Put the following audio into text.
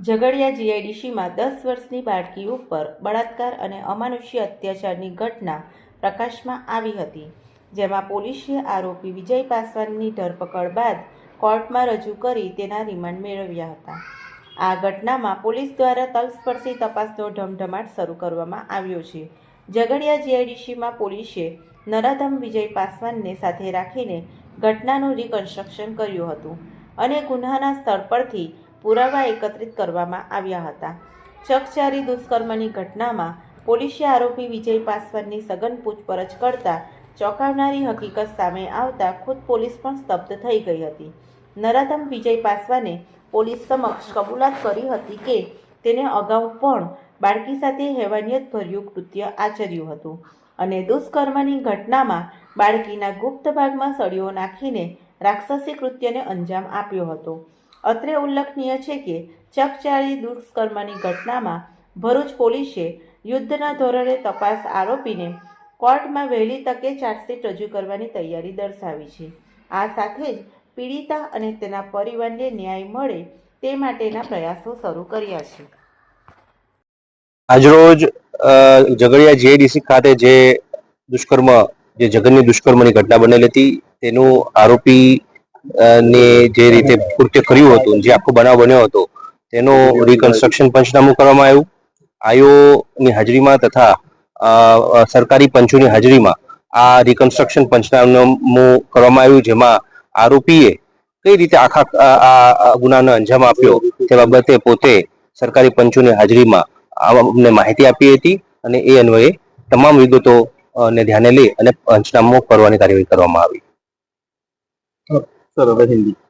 ઝઘડિયા જીઆઈડીસીમાં દસ વર્ષની બાળકી ઉપર બળાત્કાર અને અમાનુષ્ય અત્યાચારની ઘટના પ્રકાશમાં આવી હતી, જેમાં પોલીસે આરોપી વિજય પાસવાનની ધરપકડ બાદ કોર્ટમાં રજૂ કરી તેના રિમાન્ડ મેળવ્યા હતા. આ ઘટનામાં પોલીસ દ્વારા તલસ્પર્શી તપાસનો ધમધમાટ શરૂ કરવામાં આવ્યો છે. ઝઘડિયા જીઆઈડીસીમાં પોલીસે નરાધમ વિજય પાસવાનને સાથે રાખીને ઘટનાનું રિકન્સ્ટ્રક્શન કર્યું હતું અને ગુન્હાના સ્થળ પરથી પુરાવા એકત્રિત કરવામાં આવ્યા હતા. ચકચારી દુષ્કર્મની ઘટનામાં પોલીસે આરોપી વિજય પાસવાનની સઘન પૂછપરછ કરતા ચોંકાવનારી હકીકત સામે આવતા ખુદ પોલીસ પણ સ્તબ્ધ થઈ ગઈ હતી. નરાધમ વિજય પાસવાને પોલીસ સમક્ષ કબૂલાત કરી હતી કે તેને અગાઉ પણ બાળકી સાથે હેવાનિયતભર્યું કૃત્ય આચર્યું હતું અને દુષ્કર્મની ઘટનામાં બાળકીના ગુપ્ત ભાગમાં સળીઓ નાખીને રાક્ષસી કૃત્યને અંજામ આપ્યો હતો. અત્રે ઉલ્લેખનીય છે કે ચકચારી દુષ્કર્મની ઘટનામાં ભરૂચ પોલીસે યુદ્ધના ધોરણે તપાસ આરોપીને કોર્ટમાં વહેલી તકે ચાર્જશીટ રજૂ કરવાની તૈયારી દર્શાવી છે. આ સાથે જ પીડિતા અને તેના પરિવારને ન્યાય મળે તે માટેના પ્રયાસો શરૂ કર્યા છે. આજરોજ ઝઘડિયા જીઆઈડીસી ખાતે જે દુષ્કર્મ, જે જઘન્ય દુષ્કર્મની ઘટના બનેલી હતી, તેનું આરોપી ને જે રીતે કૃત્ય કર્યું હતું, જે આખો બનાવ બન્યો હતો, તેનું રિકન્સ્ટ્રક્શન પંચનામું કરવામાં આવ્યું. આયોની હાજરીમાં તથા સરકારી પંચોની હાજરીમાં આ રિકન્સ્ટ્રક્શન પંચનામું કરવામાં આવ્યું, જેમાં આરોપીએ કઈ રીતે આખા આ- ગુનાનો અંજામ આપ્યો તે બાબતે પોતે સરકારી પંચોની હાજરીમાં અમને માહિતી આપી હતી અને એ અન્વયે તમામ વિગતો ને ધ્યાને લઈ અને પંચનામું કરવાની કાર્યવાહી કરવામાં આવી. સર હવે હિન્દી.